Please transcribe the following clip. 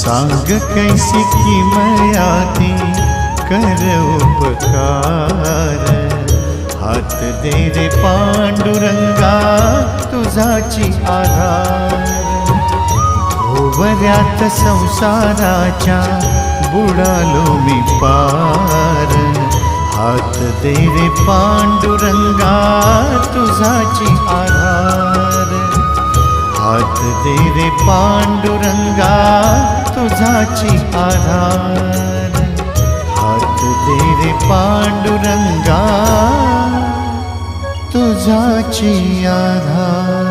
सांग कैसी किमयाती कर उपकार। हात दे रे पांडुरंगा तुझाची आधार। भोवऱ्यात संसाराच्या बुडालो मी पार। हात दे रे पांडुरंगा तुझाची आधार। हात दे रे पांडुरंगा तुझाची आधार. हात दे रे पांडुरंगा तुझाची आधार.